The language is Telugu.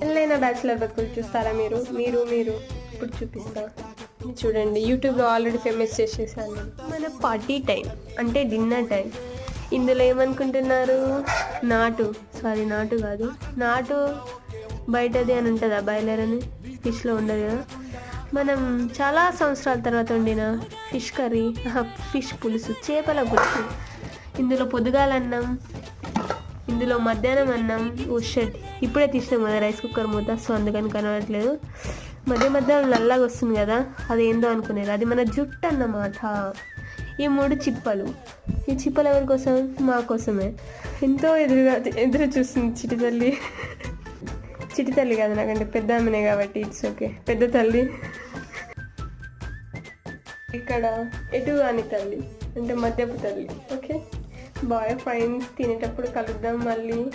పెళ్ళైన బ్యాచులర్ బతుకులు చూస్తారా మీరు? మీరు మీరు. ఇప్పుడు చూపిస్తా. చూడండి యూట్యూబ్లో ఆల్రెడీ ఫేమస్ చేసేసాను. మన పార్టీ టైం అంటే డిన్నర్ టైం. ఇందులో ఏమనుకుంటున్నారు? నాటు సారీ నాటు కాదు. నాటు బయటది అని ఉంటుందా బాయిలర్ అని? ఫిష్లో ఉండదు కదా. మనం చాలా సంవత్సరాల తర్వాత వండిన ఫిష్ కర్రీ ఫిష్ పులుసు చేపల పులుసు. ఇందులో పొద్దుగాలన్నం ఇందులో మధ్యాహ్నం అన్నం ఉషట్ ఇప్పుడే తీసినాం కదా రైస్ కుక్కర్ మూత సో అందుకని కనబడట్లేదు. మధ్య మధ్యలో నల్లగా వస్తుంది కదా అది ఏందో అనుకునేది. అది మన జుట్టు అన్నమాట. ఈ మూడు చిప్పలు. ఈ చిప్పలు ఎవరి కోసం? మా కోసమే. ఎంతో ఎదురుగా ఎదురు చూస్తుంది చిటి తల్లి. చిటి తల్లి కాదు నాకంటే పెద్ద ఆమెనే కాబట్టి ఇట్స్ ఓకే పెద్ద తల్లి. ఇక్కడ ఎటు కాని తల్లి? అంటే మధ్యపు తల్లి. ఓకే బాయ్ ఫ్రెండ్స్ తినేటప్పుడు కలుద్దాం మళ్ళీ.